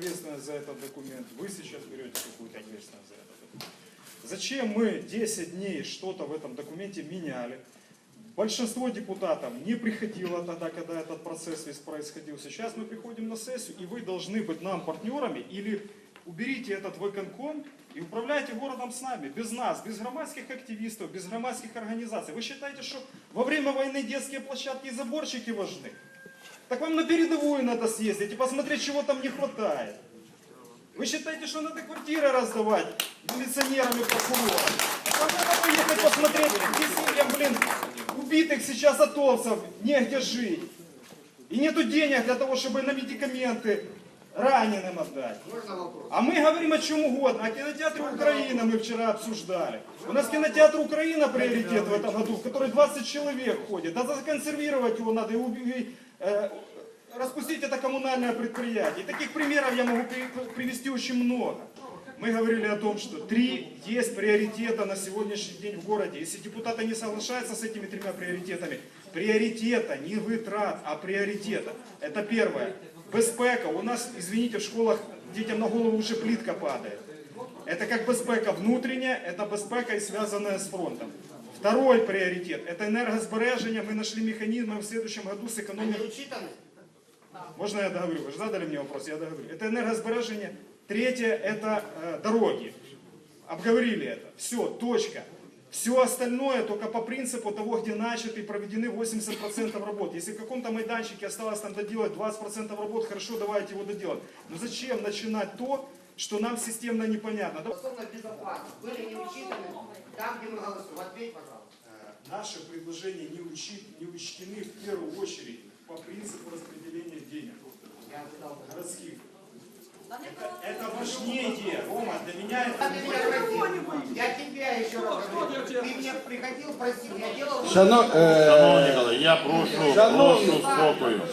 ответственность за этот документ, вы сейчас берете какую-то ответственность за этот документ. Зачем мы 10 дней что-то в этом документе меняли? Большинство депутатов не приходило тогда, когда этот процесс весь происходил. Сейчас мы приходим на сессию, и вы должны быть нам партнерами или уберите этот выконком и управляйте городом с нами, без нас, без громадских активистов, без громадских организаций. Вы считаете, что во время войны детские площадки и заборчики важны? Так вам на передовую надо съездить и посмотреть, чего там не хватает. Вы считаете, что надо квартиры раздавать милиционерам и прокурорам? Так вам надо поехать посмотреть, где семьям, блин, убитых сейчас атовцев, негде жить. И нету денег для того, чтобы на медикаменты раненым отдать. А мы говорим о чем угодно. О кинотеатре Украина мы вчера обсуждали. У нас кинотеатр Украина приоритет в этом году, в который 20 человек ходит. Да законсервировать его надо и уби- э, распустить это коммунальное предприятие. И таких примеров я могу при- привести очень много. Мы говорили о том, что три есть приоритета на сегодняшний день в городе. Если депутаты не соглашаются с этими тремя приоритетами, приоритета, не вытрат, а приоритета. Это первое. Безпека. У нас, извините, в школах детям на голову уже плитка падает. Это как безпека внутренняя, это безпека и связанная с фронтом. Второй приоритет – это энергосбережение. Мы нашли механизмы в следующем году сэкономим можно я договорю? Вы же задали мне вопрос, я договорю. Это энергосбережение. Третье – это э, дороги. Обговорили это. Все, точка. Все остальное только по принципу того, где начаты и проведены 80% работ. Если в каком-то майданчике осталось там доделать 20% работ, хорошо, давайте его доделать. Но зачем начинать то, что нам системно непонятно? Да- Стосовно безопасности, были не учитаны там, где мы голосуем. Ответь, пожалуйста. Э, Наши предложения не, учи- не учтены в первую очередь по принципу распределения денег Я задал. городских. Это, это важнее, Рома, для меня это Ты меня просил. Я тебя еще раз говорю. Ты меня приходил, просил, я делал... Шано, е, Шановні колеги, я прошу, Шановні. прошу спокою. шановні,